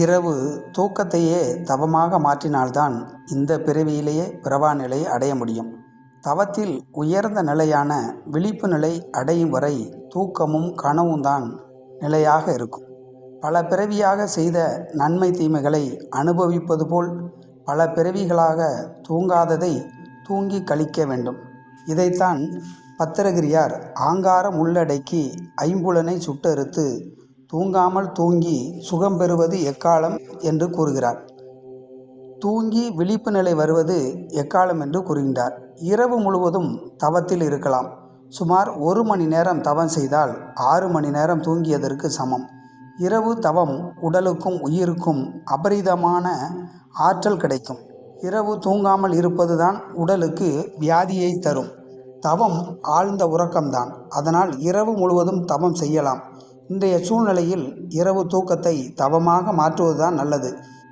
இரவு தூக்கத்தையே தவமாக மாற்றினால்தான் இந்த பிறவியிலேயே பிறவா நிலையை அடைய முடியும். தவத்தில் உயர்ந்த நிலையான விழிப்பு நிலை அடையும் வரை தூக்கமும் கனவும் தான் நிலையாக இருக்கும். பல பிறவியாக செய்த நன்மை தீமைகளை அனுபவிப்பது போல் பல பிறவிகளாக தூங்காததை தூங்கி கழிக்க வேண்டும். இதைத்தான் பத்திரகிரியார் ஆங்காரம் உள்ளடக்கி ஐம்புலனை சுட்டறுத்து தூங்காமல் தூங்கி சுகம் பெறுவது எக்காலம் என்று கூறுகிறார். தூங்கி விழிப்பு நிலை வருவது எக்காலம் என்று கூறுகின்றார். இரவு முழுவதும் தவத்தில் இருக்கலாம். சுமார் ஒரு மணி நேரம் தவம் செய்தால் ஆறு மணி நேரம் தூங்கியதற்கு சமம். இரவு தவம் உடலுக்கும் உயிருக்கும் அபரிதமான ஆற்றல் கிடைக்கும். இரவு தூங்காமல் இருப்பதுதான் உடலுக்கு வியாதியை தரும். தவம் ஆழ்ந்த உறக்கம்தான். அதனால் இரவு முழுவதும் தவம் செய்யலாம். இன்றைய சூழ்நிலையில் இரவு தூக்கத்தை தவமாக மாற்றுவதுதான் நல்லது.